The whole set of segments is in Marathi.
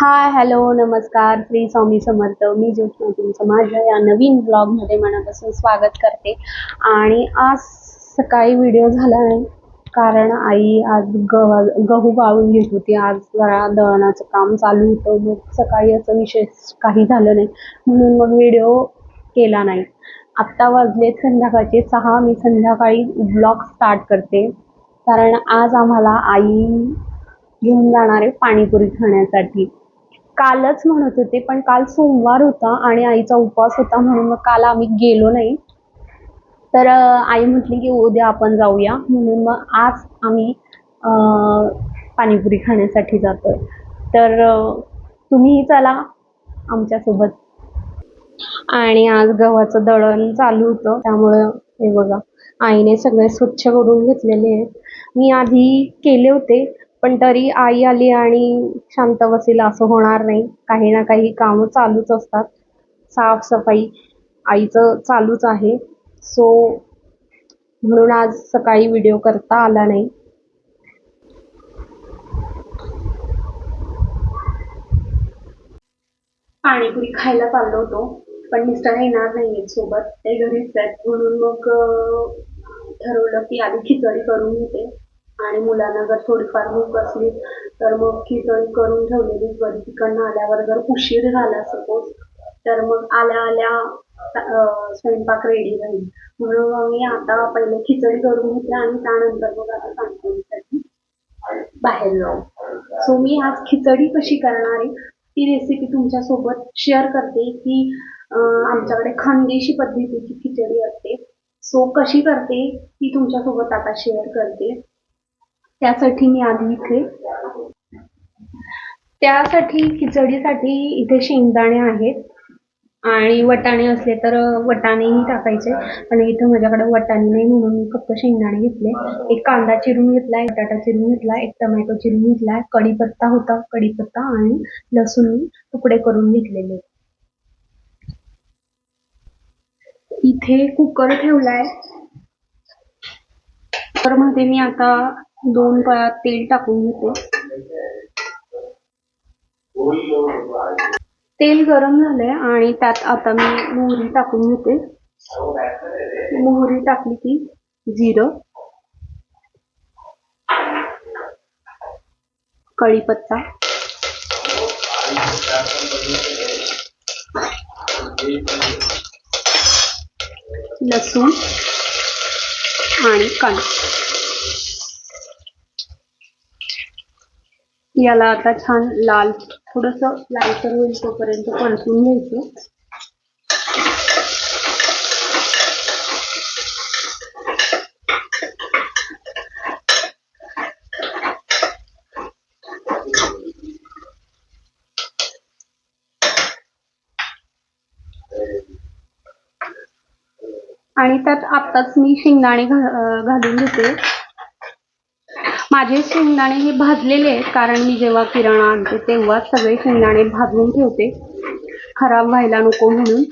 हाय हॅलो नमस्कार. श्री स्वामी समर्थ. मी ज्योत्ना तुमचं माझ्या या नवीन ब्लॉगमध्ये मनापासून स्वागत करते. आणि आज सकाळी व्हिडिओ झाला नाही कारण आई आज गह गहू वाळून घेत होती. आज जरा दळणाचं काम चालू होतं. मग सकाळी असं विशेष काही झालं नाही. म्हणून मग व्हिडिओ केला नाही. आत्ता वाजलेत संध्याकाळचे सहा. मी संध्याकाळी ब्लॉग स्टार्ट करते. कारण आज आम्हाला आई घेऊन जाणार आहे पाणीपुरी खाण्यासाठी. कालच म्हणत होते पण काल सोमवार होता आणि आईचा उपवास होता म्हणून मग काल आम्ही गेलो नाही. तर आई म्हटली की हो उद्या आपण जाऊया. म्हणून मग आज आम्ही पाणीपुरी खाण्यासाठी जातोय. तर तुम्हीही चला आमच्यासोबत. आणि आज गव्हाचं दळण चालू होतं त्यामुळं हे बघा आईने सगळे स्वच्छ करून घेतलेले आहेत. मी आधी केले होते पण तरी आई आली आणि शांत बसेल असं होणार नाही. काही ना काही कामं चालूच असतात. साफसफाई आईचं चालूच आहे. सो म्हणून आज सकाळी व्हिडिओ करता आला नाही. पाणीपुरी खायला चाललो होतो पण मिस्टर येणार नाही आहेत सोबत. ते घरीच आहेत. म्हणून मग ठरवलं की आधी खिचडी करून घेते. आणि मुलांना जर थोडीफार भूक असली तर मग खिचडी करून ठेवलेली बरी तिकडनं आल्यावर जर उशीर झाला सपोज तर मग आल्या आल्या स्वयंपाक रेडी राहील. म्हणून मग मी आता पहिले खिचडी करून घेते आणि त्यानंतर मग आता पाणीपुरीसाठी बाहेर जाऊ. सो मी आज खिचडी कशी करणार आहे ती रेसिपी तुमच्यासोबत शेअर करते की आमच्याकडे खानदेशी पद्धतीची खिचडी असते. सो कशी करते ती तुमच्यासोबत आता शेअर करते. त्यासाठी मी आधी इथे. त्यासाठी खिचडीसाठी इथे शेंगदाणे आहेत. आणि वटाणे असले तर वटाणेही टाकायचे. पण इथं माझ्याकडे वटाणे नाही म्हणून मी फक्त शेंगदाणे घेतले. एक कांदा चिरून घेतलाय बटाटा चिरून घेतलाय एक टमॅटो चिरून घेतलाय कढीपत्ता होता कढीपत्ता आणि लसूण तुकडे करून घेतलेले. इथे कुकर ठेवलाय. तर मध्ये मी आता दोन पळ्या तेल टाकून घेते. तेल गरम झालंय आणि त्यात आता मी मोहरी टाकून घेते. मोहरी टाकली की जिरं कढीपत्ता लसूण आणि कांदा. याला आता छान लाल थोडस लालसर होईल तोपर्यंत परतून घ्यायचं. आणि त्यात आत्ताच मी शेंगदाणे घालून घेते. माझे शेंगदाणे हे भाजलेले आहेत कारण मी जेव्हा किराणा आणते तेव्हा सगळे शेंगदाणे भाजून ठेवते. खराब व्हायला नको म्हणून.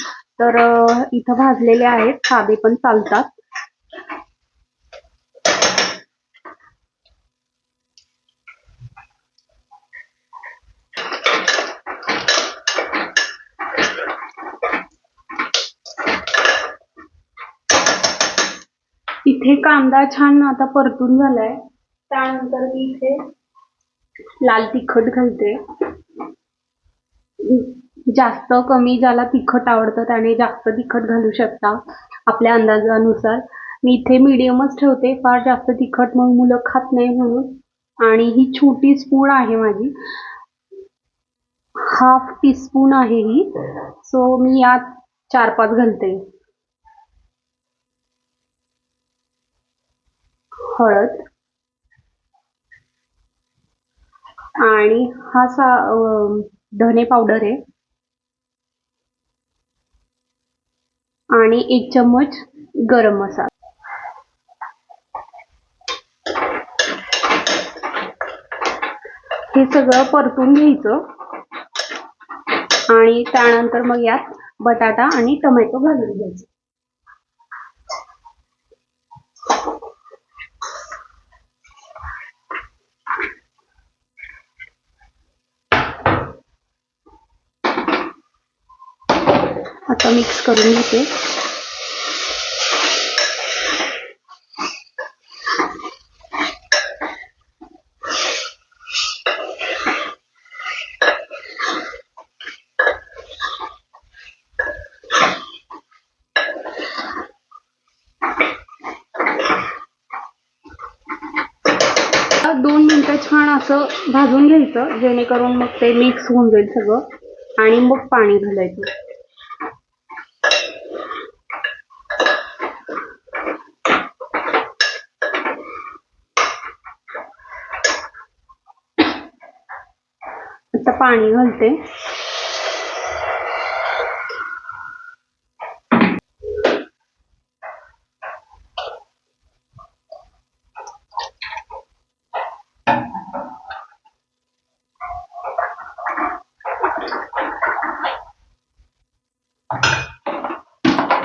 तर इथं भाजलेले आहेत साधे पण चालतात. इथे कांदा छान आता परतून झालाय. त्यानंतर मी इथे लाल तिखट घालते. जास्त कमी ज्याला तिखट आवडतं त्याने जास्त तिखट घालू शकता आपल्या अंदाजानुसार. मी इथे मिडियमच ठेवते फार जास्त तिखट मग मुलं खात नाही म्हणून. आणि ही छोटी स्पून आहे माझी. हाफ टी स्पून आहे ही. सो मी यात चार पाच घालते. हळद. आणि हा सा धने पावडर आहे. आणि एक चम्मच गरम मसाला. हे सगळं परतून घ्यायचं. आणि त्यानंतर मग यात बटाटा आणि टोमॅटो घालून घ्यायचं. आता मिक्स करून घेते. दोन मिनिटं छान असं भाजून घ्यायचं जेणेकरून मग ते मिक्स होऊन जाईल सगळं. आणि मग पाणी घालायचं आता पाणी घालते.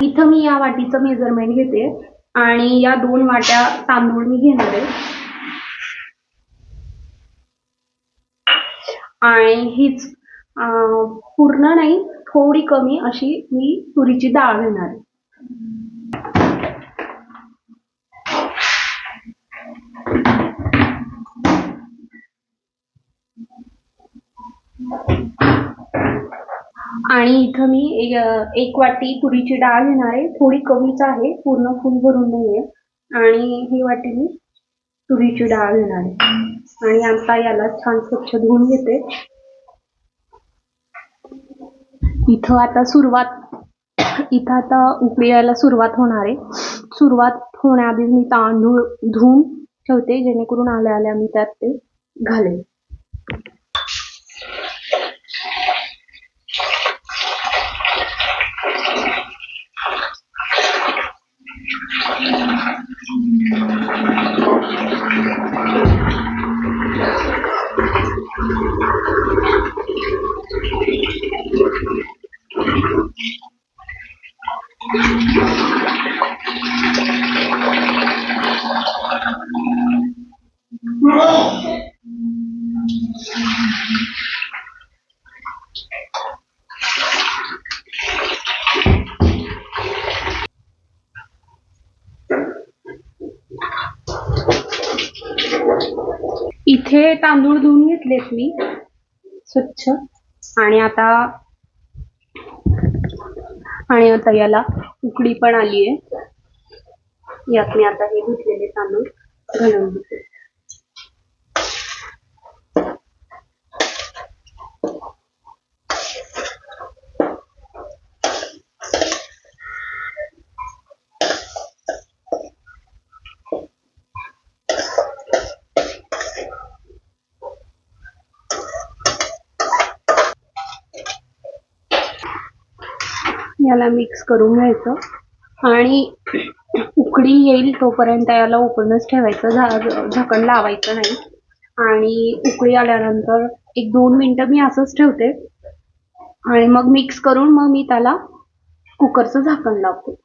इथं मी या वाटीचं मेजरमेंट घेते आणि या दोन वाट्या तांदूळ मी घेणार आहे. आणि हीच पूर्ण नाही थोडी कमी अशी मी तुरीची डाळ घेणार आहे. आणि इथं मी एक वाटी तुरीची डाळ घेणार आहे. थोडी कमीच आहे पूर्ण फुल भरून नाहीये. आणि ही वाटी मी तुरीची डाळ घेणार आहे. आणि आता याला छान स्वच्छ धुवून घेते. इथं आता सुरुवात इथं आता उकळी यायला सुरुवात होणार आहे. सुरुवात होण्याआधी मी तांदूळ धुवून ठेवते जेणेकरून आल्या आल्या मी त्यात ते घालेन इथे तांदूळ धुवून घेतलेत मी स्वच्छ. आणि आता आणि आता याला उकडी पण आली आहे यात मी आता हे धुतलेले तांदूळ घालून घेते. याला मिक्स करून घ्यायचं. आणि उकडी येईल तोपर्यंत याला ओपनच ठेवायचं. झा झाकण लावायचं नाही. आणि उकळी आल्यानंतर एक दोन मिनटं मी असंच ठेवते. आणि मग मिक्स करून मग मी त्याला कुकरचं झाकण लावते.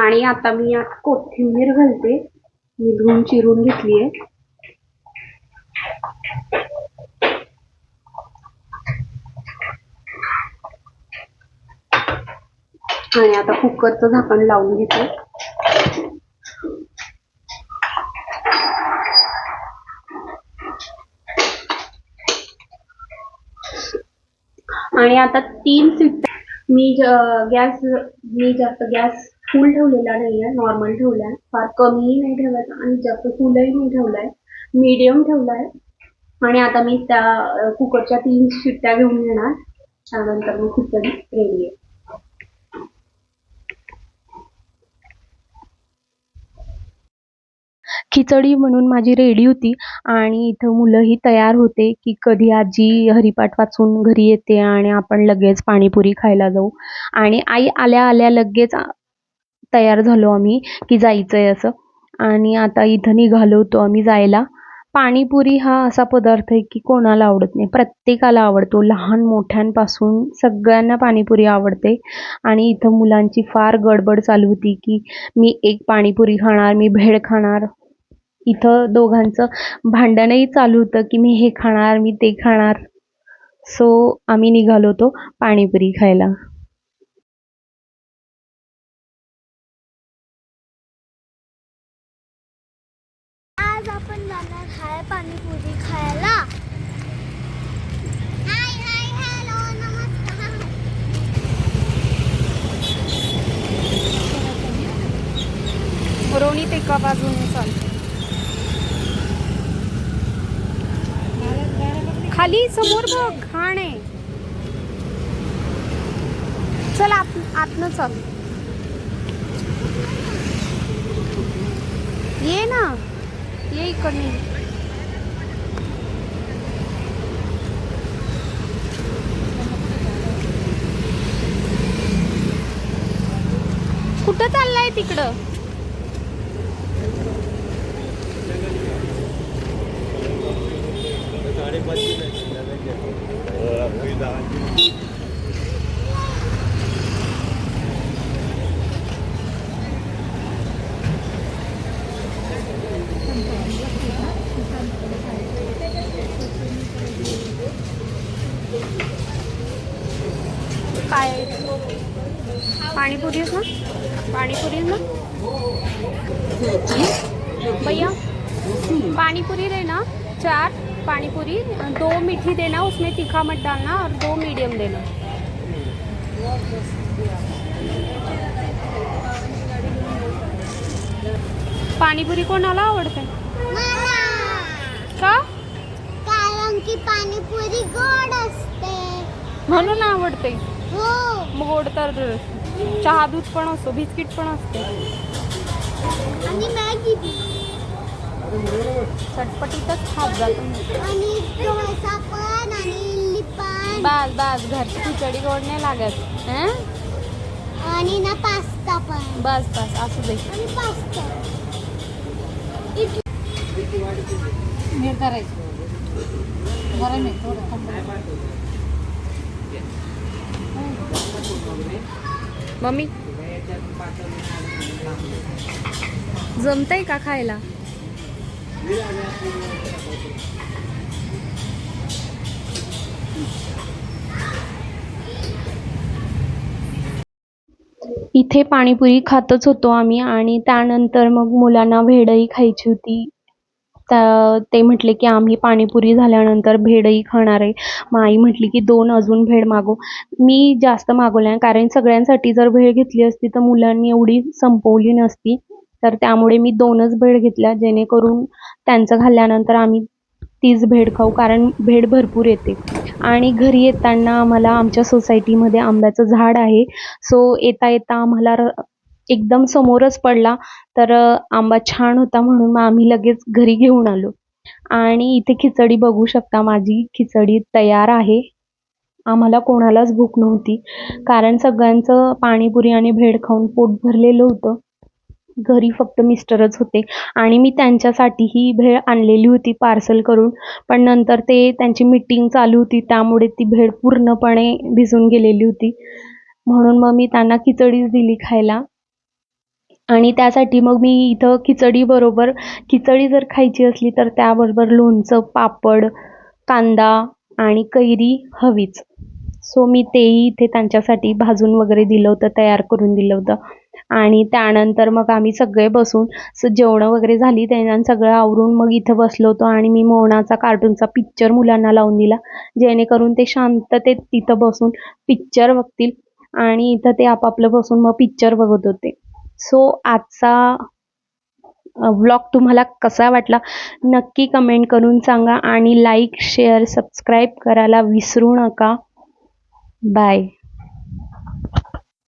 आणि आता मी यात कोथिंबीर घालते. मी धुवून चिरून घेतली आहे आणि आता कुकरचं झाकण लावून घेते. आणि आता तीन सीट मी गॅस मी जास्त गॅस फुल ठेवलेला नाही आहे नॉर्मल ठेवला आहे फार कमीही नाही ठेवायचा आणि जास्त फुलही नाही ठेवला आहे मीडियम ठेवला आहे आणि आता मी त्या कुकरच्या तीन शिट्ट्या घेऊन घेणार. त्यानंतर मग खिचडी रेडी आहे. खिचडी म्हणून माझी रेडी होती आणि इथं मुलंही तयार होते की कधी आजी हरिपाठ वाचून घरी येते आणि आपण लगेच पाणीपुरी खायला जाऊ. आणि आई आल्या आल्या लगेच तयार झालो आम्ही की जायचं आहे असं. आणि आता इथं निघालो होतो आम्ही जायला. पाणीपुरी हा असा पदार्थ आहे की कोणाला आवडत नाही. प्रत्येकाला आवडतो. लहान मोठ्यांपासून सगळ्यांना पाणीपुरी आवडते. आणि इथं मुलांची फार गडबड चालू होती की मी एक पाणीपुरी खाणार मी भेळ खाणार. इथं दोघांचं भांडणही चालू होतं की मी हे खाणार मी ते खाणार. सो आम्ही निघालो होतो पाणीपुरी खायला. रोणीत एका बाजूने चालते. खाली समोर बघ घाण आहे. चल आत आतनं चल. ये ना. ये इकडे कुठं चाललाय तिकडं? काय? पाणीपुरीच ना? पाणीपुरी ना? भैया पाणीपुरी रे ना चार. पानीपुरी दो मीठी देना उसमें तीखा मत डालना और दो मीडियम देना। पाणीपुरी कोणाला आवडते? का? कारण की पाणीपुरी गोड असते। म्हणून आवडते. हो. मग गोड तर चहा दूध पण असतो बिस्किट पण असते आणि मॅगी चटपटीतच खात जातो बस बस घरची खिचडी गोड नाही लागत. हं? आणि ना पास्ता पण. बस बस असू दे. नीट करायचं आहे थोडं थंड मम्मी? जमतंय का खायला? इथे पाणीपुरी खातच होतो आम्ही आणि त्यानंतर मग मुलांना भेडही खायची होती. त्या ते म्हटले की आम्ही पाणीपुरी झाल्यानंतर भेडही खाणार आहे. मग आई म्हटली की दोन अजून भेड मागो मी जास्त मागवल्या कारण सगळ्यांसाठी जर भेळ घेतली असती तर मुलांनी एवढी संपवली नसती. तर त्यामुळे मी दोनच भेळ घेतल्या जेणेकरून त्यांचं खाल्ल्यानंतर आम्ही तीच भेळ खाऊ कारण भेळ भरपूर येते. आणि घरी येताना आम्हाला आमच्या सोसायटीमध्ये आंब्याचं झाड आहे. सो येता येता आम्हाला र एकदम समोरच पडला तर आंबा छान होता म्हणून मग आम्ही लगेच घरी घेऊन आलो. आणि इथे खिचडी बघू शकता माझी खिचडी तयार आहे. आम्हाला कोणालाच भूक नव्हती कारण सगळ्यांचं पाणीपुरी आणि भेळ खाऊन पोट भरलेलं होतं. घरी फक्त मिस्टरच होते. आणि मी त्यांच्यासाठी ही भेळ आणलेली होती पार्सल करून. पण नंतर ते त्यांची मीटिंग चालू होती त्यामुळे ती भेळ पूर्णपणे भिजून गेलेली होती. म्हणून मग मी त्यांना खिचडीच दिली खायला. आणि त्यासाठी मग मी इथं खिचडीबरोबर खिचडी जर खायची असली तर त्याबरोबर लोणचं पापड कांदा आणि कैरी हवीच. सो मी तेही इथे त्यांच्यासाठी भाजून वगैरे दिलं होतं तयार करून दिलं होतं. आणि त्यानंतर मग आम्ही सगळे बसून स जेवणं वगैरे झाली त्यानं सगळं आवरून मग इथं बसलो होतो आणि मी मोहनाचा कार्टूनचा पिक्चर मुलांना लावून दिला जेणेकरून ते शांततेत तिथं बसून पिक्चर बघतील आणि इथं ते आपापलं बसून मग पिक्चर बघत होते. सो आजचा व्लॉग तुम्हाला कसा वाटला? नक्की कमेंट करून सांगा आणि लाईक शेअर सबस्क्राईब करायला विसरू नका. Bye.